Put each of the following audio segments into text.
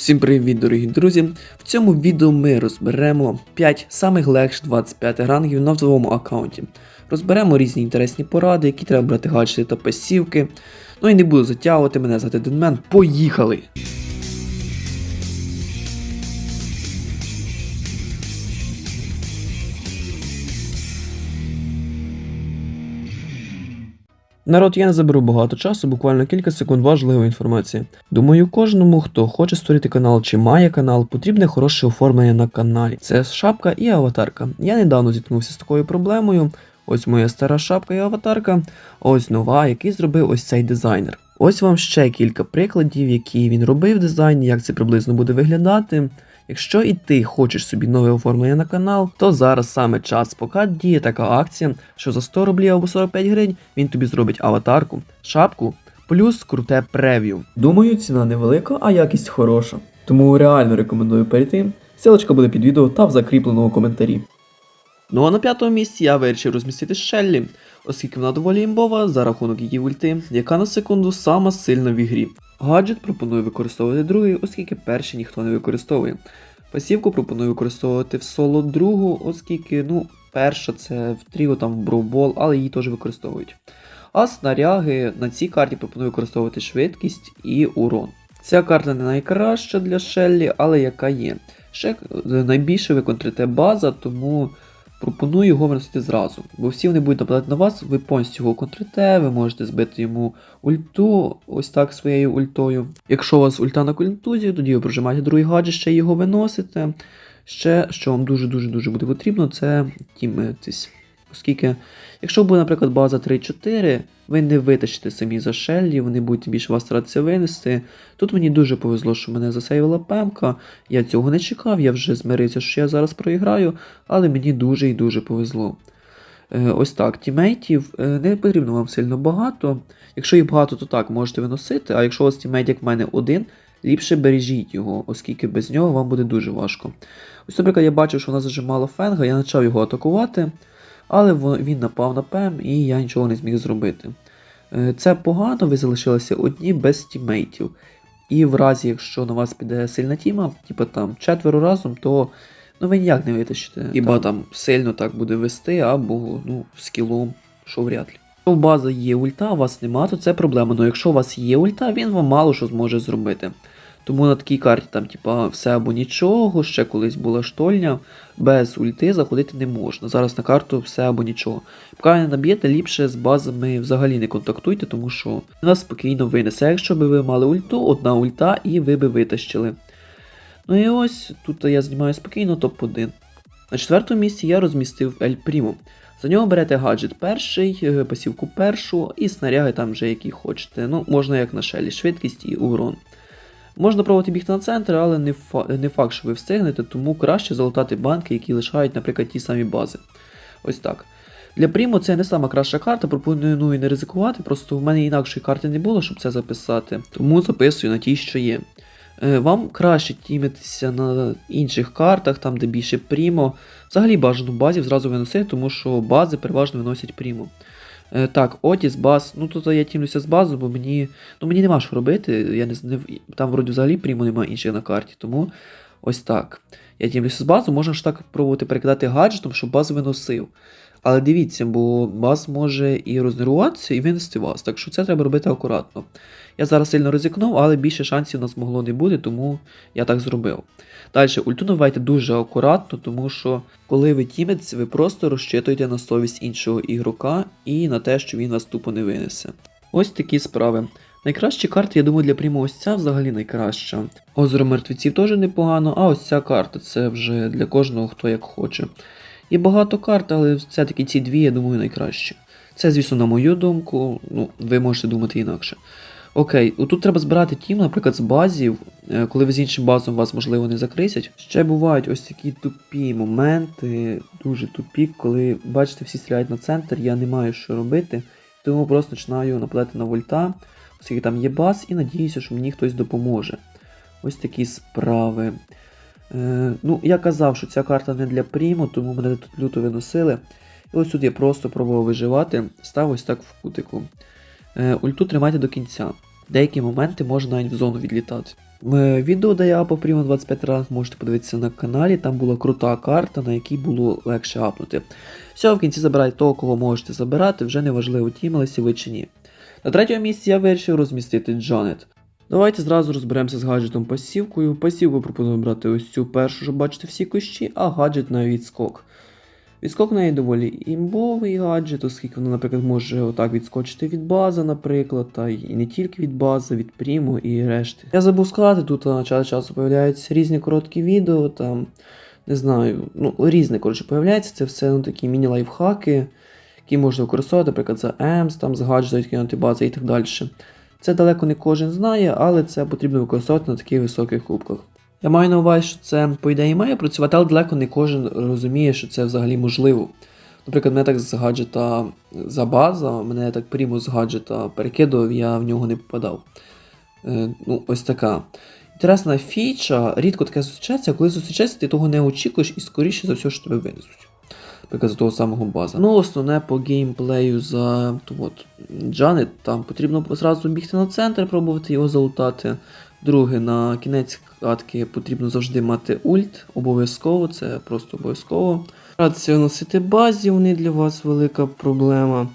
Всім привіт, дорогі друзі! В цьому відео ми розберемо 5 самих легших 25 рангів на новому аккаунті. Розберемо різні інтересні поради, які треба брати гаджети та пасівки. Ну і не буду затягувати, мене звати Денмен. Поїхали! Народ, я не заберу багато часу, буквально кілька секунд важливої інформації. Думаю, кожному, хто хоче створити канал чи має канал, потрібне хороше оформлення на каналі. Це шапка і аватарка. Я недавно зіткнувся з такою проблемою. Ось моя стара шапка і аватарка, ось нова, який зробив ось цей дизайнер. Ось вам ще кілька прикладів, які він робив дизайн, як це приблизно буде виглядати. Якщо і ти хочеш собі нове оформлення на канал, то зараз саме час, поки діє така акція, що за 100 рублів або 45 гривень він тобі зробить аватарку, шапку, плюс круте прев'ю. Думаю, ціна невелика, а якість хороша. Тому реально рекомендую перейти. Силочка буде під відео та в закріпленому коментарі. Ну а на п'ятому місці я вирішив розмістити Шеллі, оскільки вона доволі імбова за рахунок її ульти, яка на секунду сама сильна в ігрі. Гаджет пропоную використовувати другий, оскільки перший ніхто не використовує. Пасівку пропоную використовувати в соло другу, оскільки, ну, перша це в тріо там в броубол, але її теж використовують. А снаряги на цій карті пропоную використовувати швидкість і урон. Ця карта не найкраща для Шеллі, але яка є. Ще е, найбільше ви контрите база, тому пропоную його виносити зразу. Бо всі вони будуть нападати на вас, ви повністю його контрите, ви можете збити йому ульту ось так своєю ультою. Якщо у вас ульта на колінтузі, тоді ви прожимаєте другий гаджет, ще його виносите. Ще, що вам дуже-дуже дуже буде потрібно, це тімитись. Оскільки, якщо буде, наприклад, база 3-4, ви не витащите самі за Шеллі, вони будуть більше вас старатися винести. Тут мені дуже повезло, що мене засейвила пемка. Я цього не чекав, я вже змирився, що я зараз проіграю, але мені дуже і дуже повезло. Е, Ось так, тімейтів е, не потрібно вам сильно багато. Якщо їх багато, то так, можете виносити, а якщо у вас тімейт, як в мене, один, ліпше бережіть його, оскільки без нього вам буде дуже важко. Ось, наприклад, я бачив, що вона зажимала фенга, я почав його атакувати, але він напав на ПЕМ і я нічого не зміг зробити. Е, Це погано, ви залишилися одні без тімейтів. І в разі, якщо на вас піде сильна тіма, типу там четверо разом, то ну, ви ніяк не витащите. Хіба там сильно так буде вести, або ну, скілом, що вряд ли. Якщо база є ульта, а у вас нема, то це проблема. Але якщо у вас є ульта, він вам мало що зможе зробити. Тому на такій карті там, типа, все або нічого, ще колись була штольня, без ульти заходити не можна. Зараз на карту все або нічого. Поки не наб'єте, ліпше з базами взагалі не контактуйте, тому що нас спокійно винесе. Якщо би ви мали ульту, одна ульта і ви би витащили. Ну і ось тут я знімаю спокійно топ-1. На четвертому місці я розмістив Ель Пріму. За нього берете гаджет перший, е, пасівку першу і снаряги там вже які хочете. Ну, можна як на шелі, швидкість і урон. Можна пробувати бігти на центр, але не, не факт, що ви встигнете, тому краще залутати банки, які лишають, наприклад, ті самі бази. Ось так. Для Прімо це не сама краща карта, пропоную ну, не ризикувати, просто в мене інакшої карти не було, щоб це записати, тому записую на тій, що є. Е, Вам краще тімитися на інших картах, там де більше Прімо. Взагалі бажано базів зразу виносити, тому що бази переважно виносять Прімо. Е, Так, Отіс, баз. Ну тут я тімлюся з базу, бо мені. Ну мені нема що робити. Я не там вроді взагалі пріму немає інших на карті, тому ось так. Я тімлюся з базу, можна ж так пробувати перекидати гаджетом, щоб базу виносив. Але дивіться, бо баз може і рознервуватися, і винести вас. Так що це треба робити акуратно. Я зараз сильно ризикнув, але більше шансів у нас могло не бути, тому я так зробив. Далі, ульту набивайте дуже акуратно, тому що коли ви тімець, ви просто розчитуєте на совість іншого ігрока і на те, що він вас тупо не винесе. Ось такі справи. Найкращі карти, я думаю, для прямо ось ця взагалі найкраща. Озеро мертвеців теж непогано, а ось ця карта це вже для кожного хто як хоче. Є багато карт, але все-таки ці дві, я думаю, найкращі. Це, звісно, на мою думку, ну, ви можете думати інакше. Окей, отут треба збирати тім, наприклад, з базів, е, коли ви з іншим базом вас, можливо, не закрисять. Ще бувають ось такі тупі моменти, дуже тупі, коли, бачите, всі стріляють на центр, я не маю що робити, тому просто починаю нападати на вольта, оскільки там є баз, і надіюся, що мені хтось допоможе. Ось такі справи. Е, ну, я казав, що ця карта не для пріму, тому мене тут люто виносили. І ось тут я просто пробував виживати, став ось так в кутику. Е, ульту тримайте до кінця. Деякі моменти можна навіть в зону відлітати. Е, Відео, де я апав Primo 25 ранг, можете подивитися на каналі, там була крута карта, на якій було легше апнути. Все, в кінці забирайте того, кого можете забирати, вже не важливо, тімилися ви чи ні. На третьому місці я вирішив розмістити Джанет. Давайте зразу розберемося з гаджетом пасівкою. Пасівку пропоную брати ось цю першу, щоб бачити всі кущі, а гаджет на відскок. Відскок в неї доволі імбовий гаджет, оскільки вона, наприклад, може отак відскочити від бази, наприклад, та й не тільки від бази, від пріму і решти. Я забув сказати, тут а, час часу появляються різні короткі відео, там, не знаю, ну, різне, коротше, появляється, це все ну, такі міні-лайфхаки, які можна використовувати, наприклад, за EMS, там, з гаджета відкинути бази і так далі. Це далеко не кожен знає, але це потрібно використовувати на таких високих кубках. Я маю на увазі, що це, по ідеї, має працювати, але далеко не кожен розуміє, що це взагалі можливо. Наприклад, мене так з гаджета за база, мене так прямо з гаджета перекидував, я в нього не попадав. Е, ну, ось така. Інтересна фіча, рідко таке зустрічається, коли зустрічається, ти того не очікуєш і скоріше за все, що тебе винесуть. Наприклад, з того самого база. Ну, основне по геймплею за то от, Джанет, там потрібно зразу бігти на центр, пробувати його залутати. Друге, на кінець катки потрібно завжди мати ульт, обов'язково, це просто обов'язково. Радися носити базі, вони для вас велика проблема.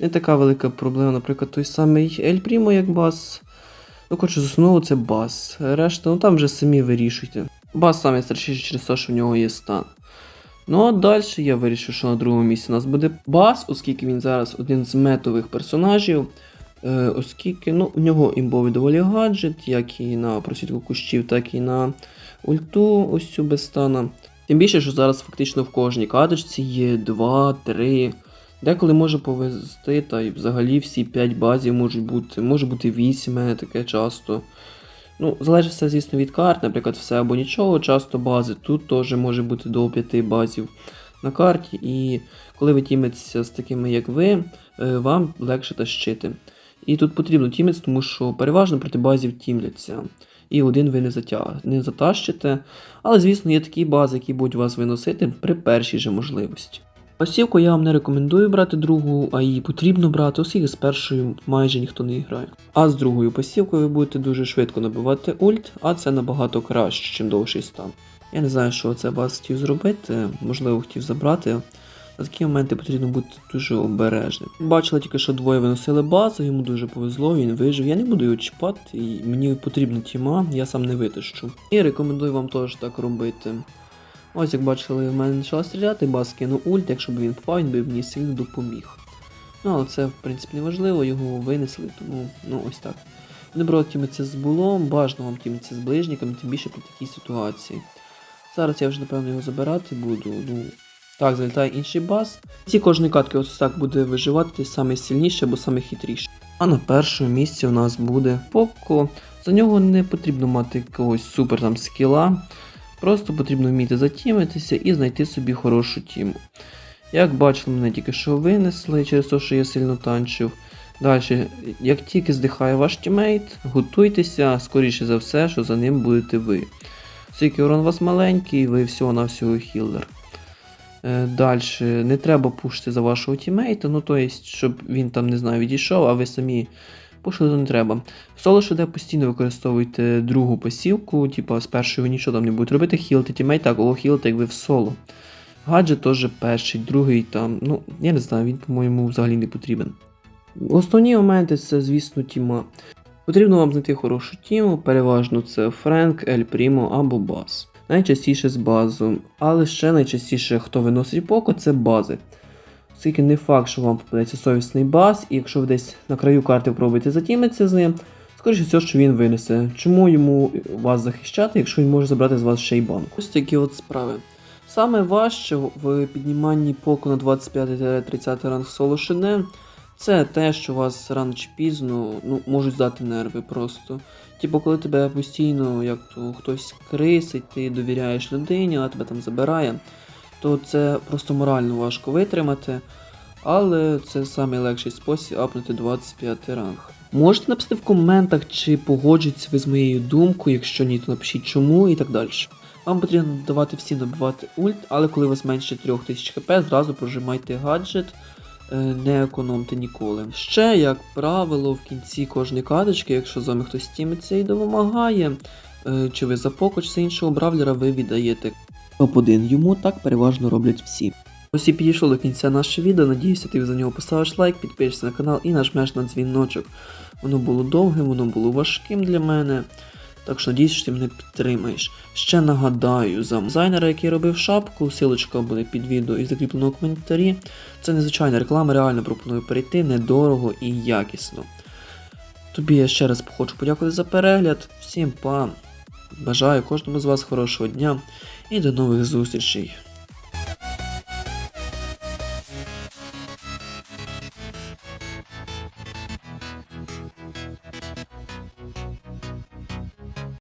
Не така велика проблема, наприклад, той самий Ель Прімо як бас. Ну, коротше, з основного це бас. Решта, ну там вже самі вирішуйте. Бас саме страшніше через те, що в нього є стан. Ну а далі я вирішив, що на другому місці у нас буде бас, оскільки він зараз один з метових персонажів. Е, оскільки ну, у нього імбовий доволі гаджет, як і на просвітку кущів, так і на ульту ось цю без стана. Тим більше, що зараз фактично в кожній каточці є 2, 3, деколи може повезти, та й взагалі всі 5 базів можуть бути, може бути 8, мене таке часто. Ну, залежить все, звісно, від карт, наприклад, все або нічого, часто бази. Тут теж може бути до 5 базів на карті, і коли ви тіметеся з такими, як ви, е, вам легше тащити. І тут потрібно тімець, тому що переважно проти базів тімляться. І один ви не затя... не затащите. Але, звісно, є такі бази, які будуть вас виносити при першій же можливості. Пасівку я вам не рекомендую брати другу, а її потрібно брати, оскільки з першою майже ніхто не грає. А з другою пасівкою ви будете дуже швидко набивати ульт, а це набагато краще, чим довший стан. Я не знаю, що це вас хотів зробити, можливо, хотів забрати. На такі моменти потрібно бути дуже обережним. Бачила тільки, що двоє виносили базу, йому дуже повезло, він вижив. Я не буду його чіпати, і мені потрібна тіма, я сам не витащу. І рекомендую вам теж так робити. Ось як бачили, в мене почала стріляти, бас кинув ульт, якщо б він впав, він би мені сильно допоміг. Ну, але це, в принципі, не важливо, його винесли, тому ну ось так. Не брати тімиться з булом, бажано вам тімиться з ближниками, тим більше при такій ситуації. Зараз я вже, напевно, його забирати буду. ну... Так, залітає інший бас. Ці кожної катки ось так буде виживати саме сильніше або саме хитріше. А на першому місці у нас буде Поко. За нього не потрібно мати якогось супер там скіла. Просто потрібно вміти затімитися і знайти собі хорошу тіму. Як бачили, мене тільки що винесли через те, що я сильно танчив. Далі, як тільки здихає ваш тімейт, готуйтеся, скоріше за все, що за ним будете ви. Оскільки урон у вас маленький, ви всього-навсього хіллер. Далі, не треба пушити за вашого тімейта, ну то есть, щоб він там, не знаю, відійшов, а ви самі пушили, то не треба. В соло ШД постійно використовуйте другу пасівку, типа з першої ви нічого там не будете робити, хілити тімейта, а кого хілити, як ви в соло. Гаджет теж перший, другий там, ну, я не знаю, він, по-моєму, взагалі не потрібен. Основні моменти це, звісно, тіма. Потрібно вам знайти хорошу тіму, переважно це Френк, Ель Прімо або Бас найчастіше з базу, але ще найчастіше, хто виносить поко, це бази. Оскільки не факт, що вам попадеться совісний баз, і якщо ви десь на краю карти пробуєте затімитися з ним, скоріше все, що він винесе. Чому йому вас захищати, якщо він може забрати з вас ще й банку? Ось такі от справи. Саме важче в підніманні поку на 25-30 ранг соло шине, це те, що вас рано чи пізно ну, можуть здати нерви просто. Типу, коли тебе постійно як то хтось крисить, ти довіряєш людині, а тебе там забирає, то це просто морально важко витримати. Але це найлегший спосіб апнути 25 ранг. Можете написати в коментах, чи погоджуєтеся ви з моєю думкою, якщо ні, то напишіть чому і так далі. Вам потрібно давати всі набивати ульт, але коли у вас менше 3000 хп, зразу прожимайте гаджет е, не економте ніколи. Ще, як правило, в кінці кожної карточки, якщо з вами хтось тімиться і допомагає, е, чи ви за поко, чи іншого бравлера, ви віддаєте топ-1. Йому так переважно роблять всі. Ось і підійшло до кінця наше відео. Надіюся, ти за нього поставиш лайк, підпишешся на канал і нажмеш на дзвіночок. Воно було довгим, воно було важким для мене. Так що надіюсь, що ти мене підтримаєш. Ще нагадаю, за дизайнера, який робив шапку, силочка буде під відео і закріплено в коментарі. Це незвичайна реклама, реально пропоную перейти недорого і якісно. Тобі я ще раз хочу подякувати за перегляд. Всім па! Бажаю кожному з вас хорошого дня і до нових зустрічей.